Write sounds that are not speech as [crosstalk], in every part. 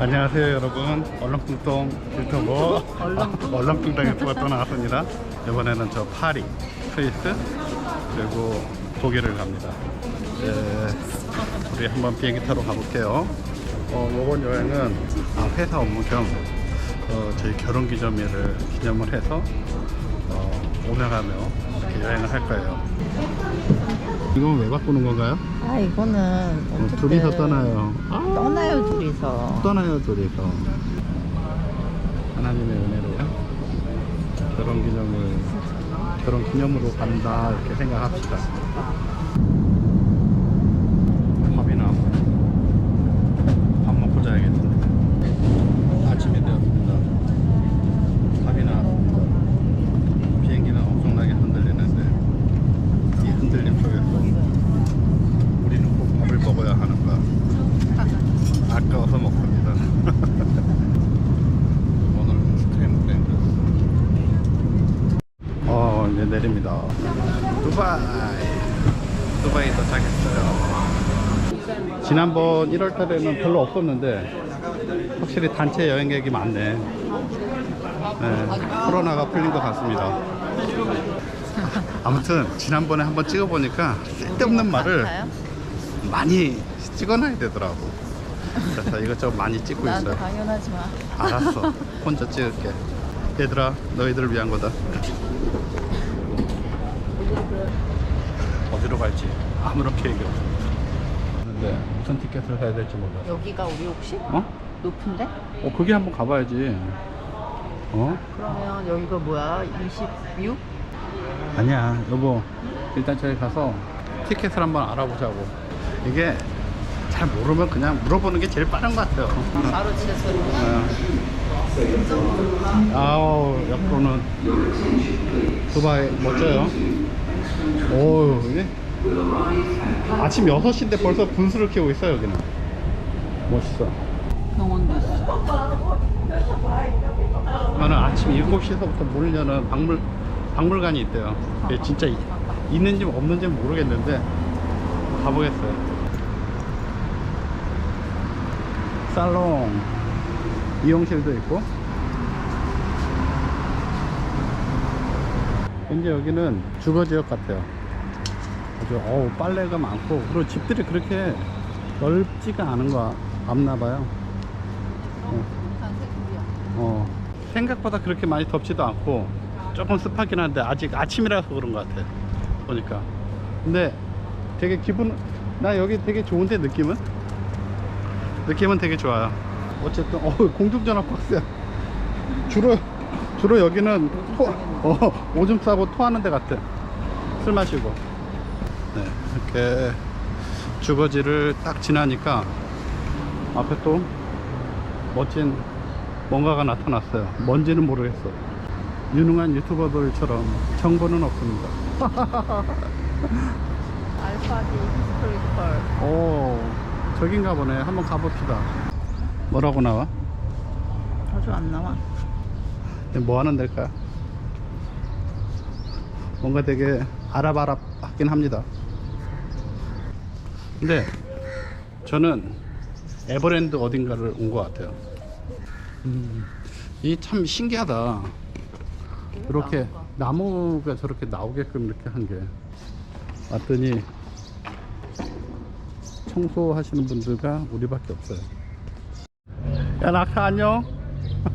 안녕하세요 여러분. 얼렁뚱땅 유튜버 얼렁뚱땅 유튜버 또 나왔습니다. 이번에는 저 파리 스위스 그리고 독일을 갑니다. 예, 우리 한번 비행기 타러 가볼게요. 어, 이번 여행은 아, 회사 업무 겸 어, 저희 결혼 기념일을 기념을 해서 어, 오면가며 이렇게 여행을 할 거예요. 이건 왜 바꾸는 건가요? 아 이거는 어, 어쨌든 둘이서 떠나요. 아. 떠나요 둘이서. 떠나요 둘이서. 하나님의 은혜로요? 결혼 기념을 결혼 기념으로 간다 이렇게 생각합시다 밥이 나. 밥 먹고 자야겠는데 아침이 되었습니다 밥이 나왔습니다 비행기는 엄청나게 흔들리는데 이 흔들림 속에서 우리는 꼭 밥을 먹어야 하는가 아까워서 먹습니다. 오늘 스크램블 어 이제 내립니다. 두바이 두바이 도착했어요. 지난번 1월 달에는 별로 없었는데 확실히 단체 여행객이 많네. 네, 코로나가 풀린 것 같습니다. 아무튼 지난번에 한번 찍어보니까 쓸데없는 말을? 많이 찍어놔야 되더라고. 그래서 이것저것 많이 찍고 난 있어요. 당연하지 마 알았어. 혼자 찍을게. 얘들아, 너희들을 위한 거다. 갈지 아무런 계획이 없어. 근데 무슨 티켓을 해야 될지 몰라. 여기가 우리 혹시? 어? 높은데? 어, 거기 한번 가봐야지. 어? 그러면 여기가 뭐야? 26? 아니야, 여보. 일단 저기 가서 티켓을 한번 알아보자고. 이게 잘 모르면 그냥 물어보는 게 제일 빠른 것 같아요. 바로 소리 어. 아우 옆으로는 두바이 멋져요 오 이게 아침 6시인데 벌써 분수를 키우고 있어 여기는. 멋있어. 나는 아침 7시서부터 문을 여는 박물, 박물관이 있대요. 진짜 이- 있는지 없는지 모르겠는데 가보겠어요. 살롱. 이용실도 있고. 현재 여기는 주거 지역 같아요 아주 어우 빨래가 많고. 그리고 집들이 그렇게 넓지가 않은 거 없나 봐요. 어. 어, 생각보다 그렇게 많이 덥지도 않고 조금 습하긴 한데 아직 아침이라서 그런 것 같아 보니까. 근데 되게 기분 나 여기 되게 좋은데 느낌은? 느낌은 되게 좋아요. 어쨌든 어 공중전화 박스야. 주로 주로 여기는 토, 어, 오줌 싸고 토하는 데 같아. 술 마시고 네 이렇게 주거지를 딱 지나니까 앞에 또 멋진 뭔가가 나타났어요. 뭔지는 모르겠어. 유능한 유튜버들처럼 정보는 없습니다. [laughs] 알파디 히스토리컬 오, 저긴가 보네. 한번 가봅시다. 뭐라고 나와? 아주 안 나와 뭐 하는 데일까? 뭔가 되게 아랍아랍 하긴 합니다. 근데 저는 에버랜드 어딘가를 온 것 같아요. 음, 이참 신기하다. 이렇게 나무가 저렇게 나오게끔 이렇게 한 게. 왔더니 청소하시는 분들가 우리밖에 없어요. 야, 낙타 안녕.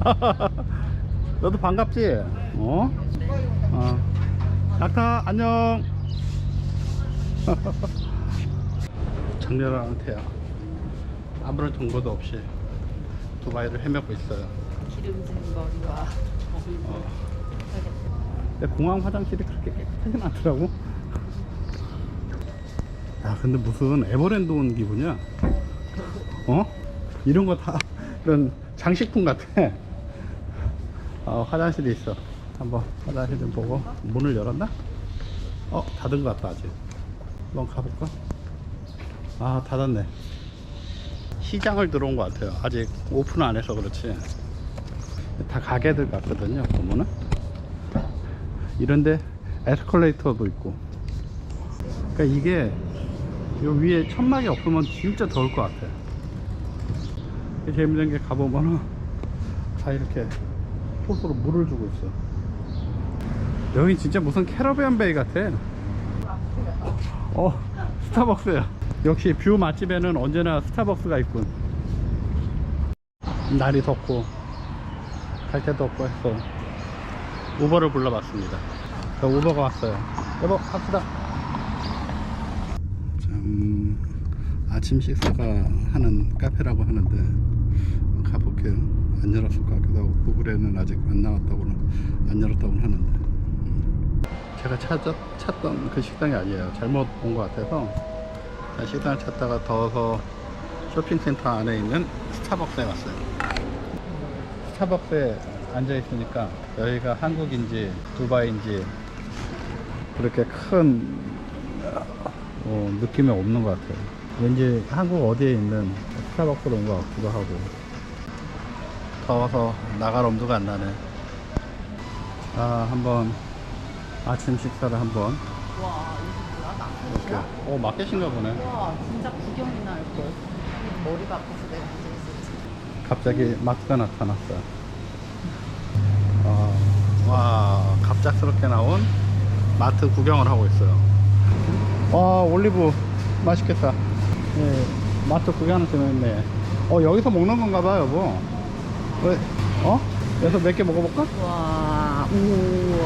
[laughs] 너도 반갑지? 어? 어. 낙타 안녕. [laughs] 장렬한 태양. 아무런 정보도 없이 두바이를 헤매고 있어요. 기름진 머리와 어. 근데 공항 화장실이 그렇게 깨끗하진 않더라고. 야, 근데 무슨 에버랜드 온 기분이야? 어? 이런 거 다 이런 장식품 같아. 어, 화장실이 있어. 한번 화장실 좀 보고 문을 열었나? 어, 닫은 것 같다 아직. 한번 가볼까? 아, 닫았네. 시장을 들어온 것 같아요. 아직 오픈 안 해서 그렇지. 다 가게들 같거든요. 보면은 이런데 에스컬레이터도 있고. 그러니까 이게 요 위에 천막이 없으면 진짜 더울 것 같아. 재밌는 게 가보면은 다 이렇게 호수로 물을 주고 있어. 여기 진짜 무슨 캐러비안 베이 같아. 어, 스타벅스야. 역시 뷰 맛집에는 언제나 스타벅스가 있군. 날이 덥고 갈 데도 없고 해서 우버를 불러봤습니다. 저 우버가 왔어요. 여보, 갑시다. 참 아침 식사가 하는 카페라고 하는데 가볼게요. 안 열었을 것 같기도 하고 구글에는 아직 안 나왔다고는 안 열었다고는 하는데 음. 제가 찾았, 찾던 그 식당이 아니에요. 잘못 온 것 같아서 자, 식당을 찾다가 더워서 쇼핑센터 안에 있는 스타벅스에 왔어요. 스타벅스에 앉아 있으니까 여기가 한국인지 두바이인지 그렇게 큰 어, 느낌이 없는 것 같아요. 왠지 한국 어디에 있는 스타벅스로 온 것 같기도 하고 더워서 나갈 엄두가 안 나네. 아 한번 아침 식사를 한번 와 이렇게. 어 마켓인가 보네. 와 진짜 구경이나 할 걸. 머리가 아파서 내가 앉아 있었지. 갑자기 마트가 나타났어요. 아, 와, 갑작스럽게 나온 마트 구경을 하고 있어요. 와, 올리브 맛있겠다. 예, 마트 구경하는 재밌네. 어, 여기서 먹는 건가 봐, 여보. 왜, 어? 여기서 몇 개 먹어볼까? 와, 오,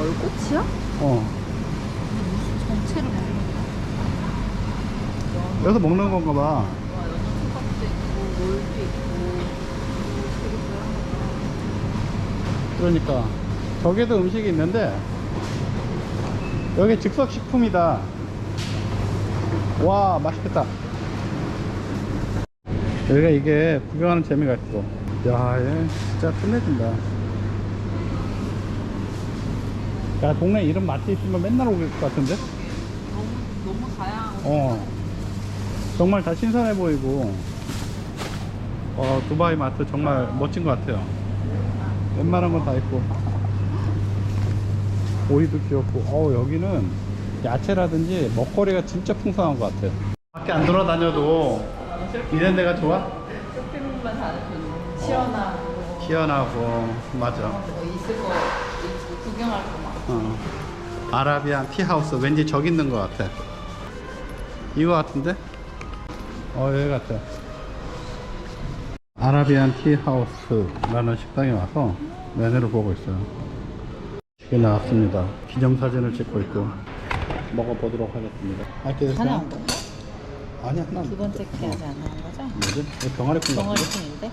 얼꽃이야? 어, 무슨 정체를 모르는 거야. 여기서 먹는 건가 봐. 와, 연어 초밥도 있고, 롤도 있고. 그러니까 저기도 음식이 있는데 여기 즉석 식품이다 와 맛있겠다 여기가 이게 구경하는 재미가 있어 야 얘 진짜 끝내준다 야 동네 이런 마트 있으면 맨날 오길 것 같은데 너무, 너무 다양하고. 어 정말 다 신선해 보이고 어 두바이 마트 정말 멋진 것 같아요. 웬만한 건 다 있고. 오이도 귀엽고. 어 여기는 야채라든지 먹거리가 진짜 풍성한 것 같아요. 밖에 안 돌아다녀도 이런 데가 좋아? 쇼핑만 다니면 시원하고, 시원하고. 맞아. 뭐 있을 거 있고, 구경할 거 많고. 어. 아라비안 티하우스. 왠지 저기 있는 것 같아. 이거 같은데? 어 여기 같아 아라비안 티하우스라는 식당에 와서 메뉴를 보고 있어요 이게 나왔습니다 기념사진을 찍고 있고 먹어보도록 하겠습니다 할게 하나 온 건가? 아니 하나 두 번째 게안 나온 거죠? 뭐지? 이거 병아리 콩 같은데?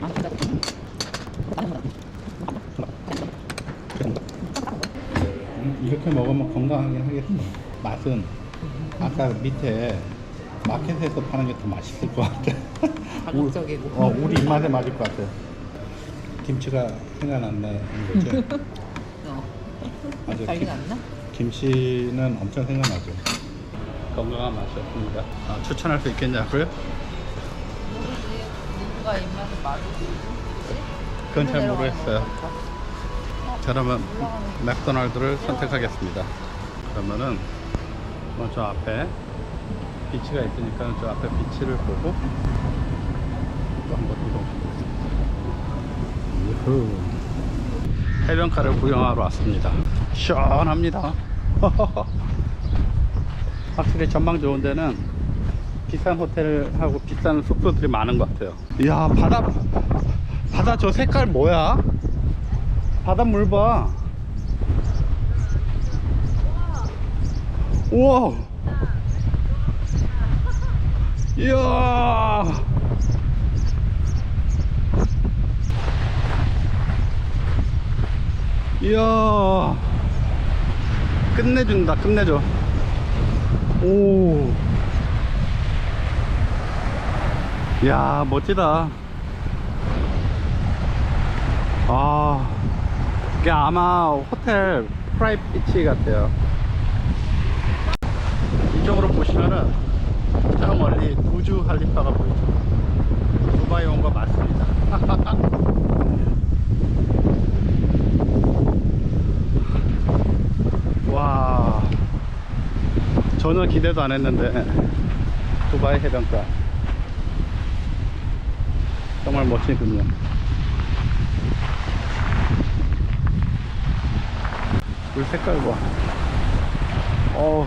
아, 그래. 음, 이렇게 먹으면 건강하긴 하겠어. 맛은 아까 밑에 마켓에서 파는 게 더 맛있을 것 같아. [laughs] 자극적이고. 우- 어, 우리 입맛에 맞을 것 같아. 김치가 생각난다는 거지. [laughs] 어. 맞아. 난리 [laughs] 김, 났나? 김치는 엄청 생각나죠. 건강한 맛이었습니다. 아, 추천할 수 있겠냐고요? 모르지. 누가 입맛에 맞을 수 있지? 그건 잘 모르겠어요. 자, 그러면 올라가는 맥도날드를 선택하겠습니다. 그러면은 먼저 앞에 비치가 있으니까 저 앞에 비치를 보고 또 한번 이동해보겠습니다. 유후. 해변가를 구경하러 왔습니다. 시원합니다. [laughs] 확실히 전망 좋은 데는 비싼 호텔하고 비싼 숙소들이 많은 것 같아요. 이야 바다 바다 저 색깔 뭐야? 바닷물 봐. 우와. 이야. 이야. 끝내준다, 끝내줘. 오. 이야, 멋지다. 아. 이게 아마 호텔 프라이비치 같아요. 이쪽으로 보시면은 저 멀리 우주 할리파가 보이죠. 두바이 온 거 맞습니다. [laughs] 와, 전혀 기대도 안 했는데 두바이 해변가 정말 멋지군요. 물 색깔 봐. 어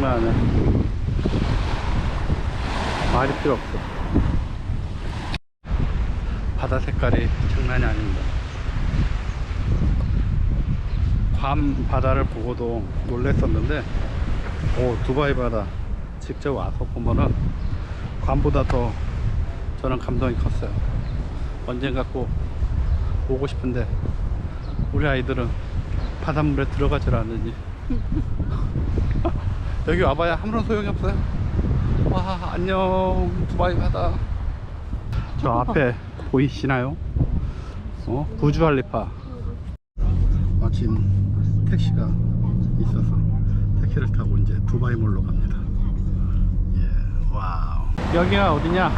장난 아니야. 말이 필요 없어. 바다 색깔이 장난이 아닙니다. 괌 바다를 보고도 놀랬었는데, 오, 두바이 바다 직접 와서 보면은 괌보다 더 저는 감동이 컸어요. 언젠가 꼭 오고 싶은데, 우리 아이들은 바닷물에 들어가질 않으니. [laughs] 여기 와봐야 아무런 소용이 없어요. 와, 안녕, 두바이 바다. 저 앞에 보이시나요? 어? 부주알리파. 마침 택시가 있어서 택시를 타고 이제 두바이몰로 갑니다. 예, 와우. 여기가 어디냐?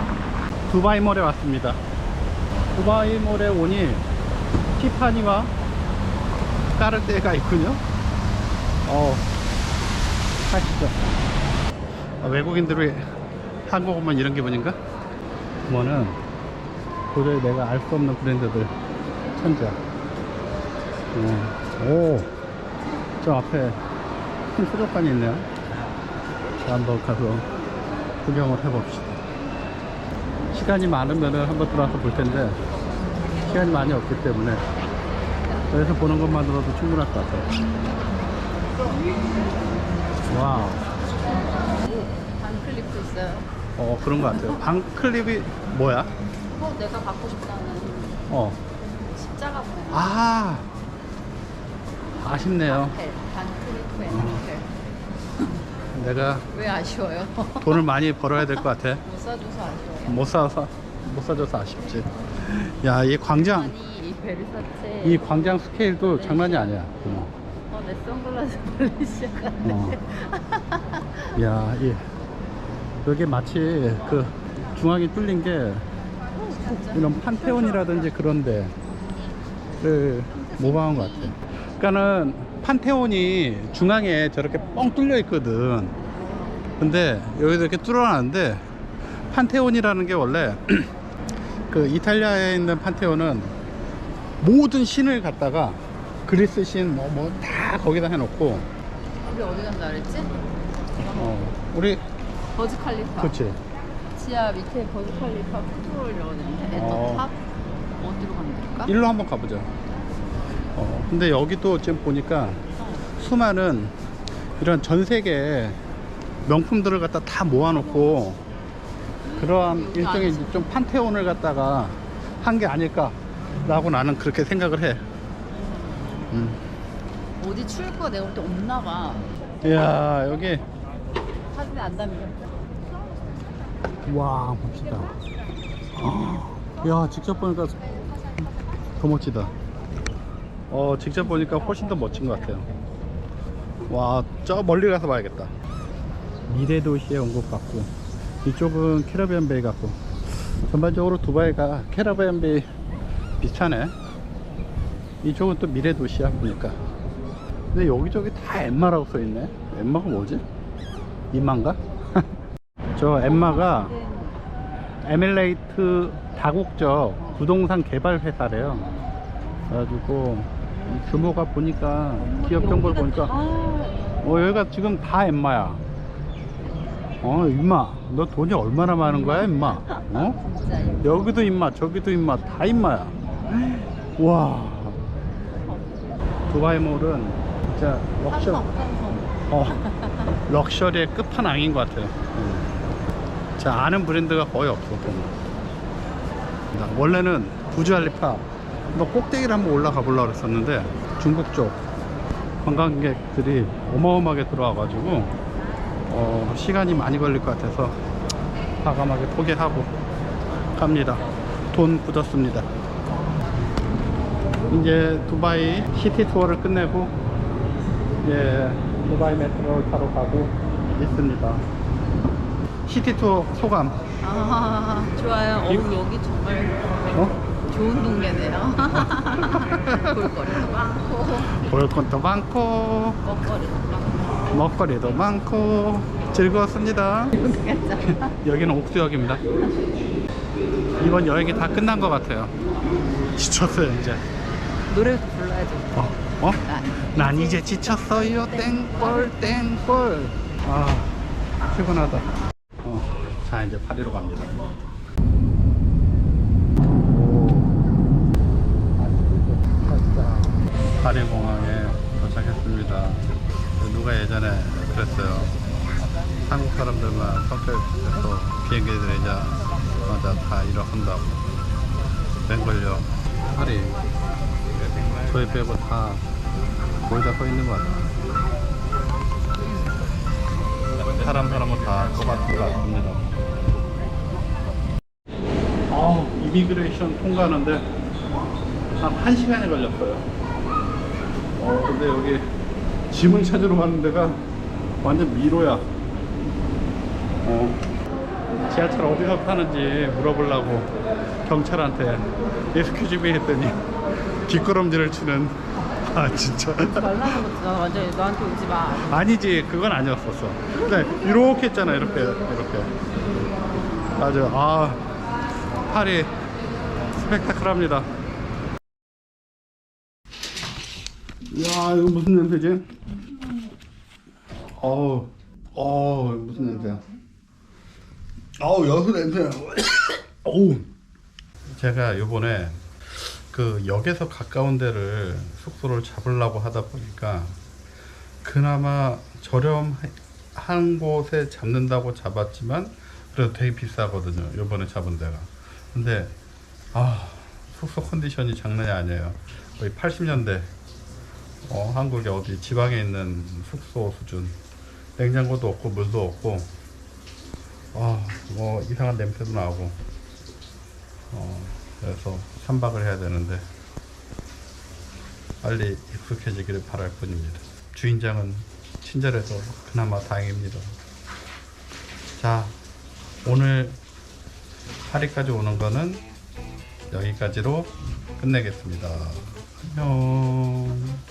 두바이몰에 왔습니다. 두바이몰에 오니 티파니와 까르떼가 있군요. 어, 하시죠. 아, 외국인들이 한국 오면 이런 기분인가? 뭐는 도저히 내가 알 수 없는 브랜드들 천재. 어, 오, 저 앞에 큰 수족관이 있네요. 자, 한번 가서 구경을 해봅시다. 시간이 많으면 한번 들어와서 볼 텐데, 시간이 많이 없기 때문에, 여기서 보는 것만으로도 충분할 것 같아요. 와우. 반클립도 있어요. 어, 그런 것 같아요. 방클립이 뭐야? 어, 내가 갖고 싶다는 어. 십자가 모양. 아, 아쉽네요. 벨, 반클리프 앤펠. 내가 왜 아쉬워요? 돈을 많이 벌어야 될 것 같아. [laughs] 못 사줘서 아쉬워요. 못 사서 못 사줘서 아쉽지. 야, 이 광장, 아니 이 베르사체. 이 광장 스케일도 장난이 아니야. 어. 어, 내 선글라스 [laughs] 빨리 시작하네. 어. 야, 이 여기 마치 그 중앙이 뚫린 게. 이런 판테온이라든지 그런데 를 모방한 것 같아. 그러니까는 판테온이 중앙에 저렇게 뻥 뚫려 있거든. 근데 여기도 이렇게 뚫어놨는데 판테온이라는 게 원래 [clears throat] 그 이탈리아에 있는 판테온은 모든 신을 갖다가 그리스 신 뭐 뭐 다 거기다 해놓고 우리 어디 간다 그랬지? 어 우리 버즈 칼리파. 그치 지하 밑에 버즈 칼리파 푸트롤이라고 되는데 어. 엔터탑 어디로 가면 될까? 일로 한번 가보자. 어 근데 여기도 지금 보니까 어. 수많은 이런 전 세계 명품들을 갖다 다 모아놓고 그러한 일종의 좀 판테온을 갖다가 한 게 아닐까라고 나는 그렇게 생각을 해. 음. 어디 출구가 내가 볼 때 없나 봐. 이야 여기 사진에 안 담겨. 와 멋지다. 아, 야 직접 보니까 더 멋지다. 어 직접 보니까 훨씬 더 멋진 것 같아요. 와 저 멀리 가서 봐야겠다. 미래 도시에 온 것 같고 이쪽은 캐러비안 베이 같고 전반적으로 두바이가 캐러비안 베이 비슷하네. 이쪽은 또 미래 도시야 보니까. 근데 여기저기 다 엠마라고 써 있네. 엠마가 뭐지? 이만가? [laughs] 저 엠마가 에밀레이트 다국적 부동산 개발 회사래요. 그래가지고 이 규모가 보니까 기업 정보를 보니까 어 여기가 지금 다 엠마야. 어 임마 너 돈이 얼마나 많은 거야 임마? 어? [laughs] 여기도 임마 저기도 임마 다 임마야. 와 두바이몰은 진짜 럭셔. 어 [laughs] 럭셔리의 끝판왕인 것 같아요. 음. 자 아는 브랜드가 거의 없어 보면. 나 원래는 부주알리파 너 꼭대기를 한번 올라가 보려고 그랬었는데 중국 쪽 관광객들이 어마어마하게 들어와 가지고 어, 시간이 많이 걸릴 것 같아서 과감하게 포기하고 갑니다. 돈 굳었습니다. 이제 두바이 시티 투어를 끝내고 이제 두바이 메트로를 타러 가고 있습니다. 시티 투어 소감. 아 좋아요. 어, 이- 여기 정말 어? 좋은 동네네요. [laughs] 볼거리도 많고 볼 것도 많고 먹거리도 많고. 먹거리도 많고 즐거웠습니다. [laughs] 여기는 옥수역입니다. 이번 여행이 다 끝난 것 같아요. 지쳤어요 이제. 노래 불러야죠. 어? 어? 아, 난 이제 지쳤어요. 땡벌 땡벌 아 피곤하다. 어, 자 이제 파리로 갑니다. 파리 공항에 도착했습니다. 누가 예전에 그랬어요? 한국 사람들만 비행기 들이 이제 맞아 다 일어선다고. 맹걸려 파리 저희 빼고 다 거의 다서 있는 것 같아요. 사람 사람은 다 똑같은 것 같습니다. 아, 이미그레이션 통과하는데 한 1시간이 걸렸어요. 어, 근데 여기 짐을 찾으러 가는 데가 완전 미로야. 어, 지하철 어디서 타는지 물어보려고 경찰한테 에스큐즈미 했더니 뒷걸음질을 치는. 아 진짜. 말라는 거지. 나 완전 너한테 오지 마. 아니지. 그건 아니었었어. 근데 이렇게 했잖아 이렇게 이렇게. 맞아. 아 파리 스펙타클합니다. 이야 이거 무슨 냄새지? 어우 어우 무슨 냄새야? 어우 여수 냄새야. [coughs] 어우 제가 요번에 그 역에서 가까운 데를 숙소를 잡으려고 하다 보니까 그나마 저렴한 곳에 잡는다고 잡았지만 그래도 되게 비싸거든요. 요번에 잡은 데가. 근데 아 숙소 컨디션이 장난이 아니에요. 거의 80년대 어, 한국의 어디 지방에 있는 숙소 수준. 냉장고도 없고 물도 없고 아 뭐 이상한 냄새도 나고 어, 그래서 3박을 해야 되는데 빨리 익숙해지기를 바랄 뿐입니다. 주인장은 친절해서 그나마 다행입니다. 자, 오늘 파리까지 오는 거는 여기까지로 끝내겠습니다. 안녕.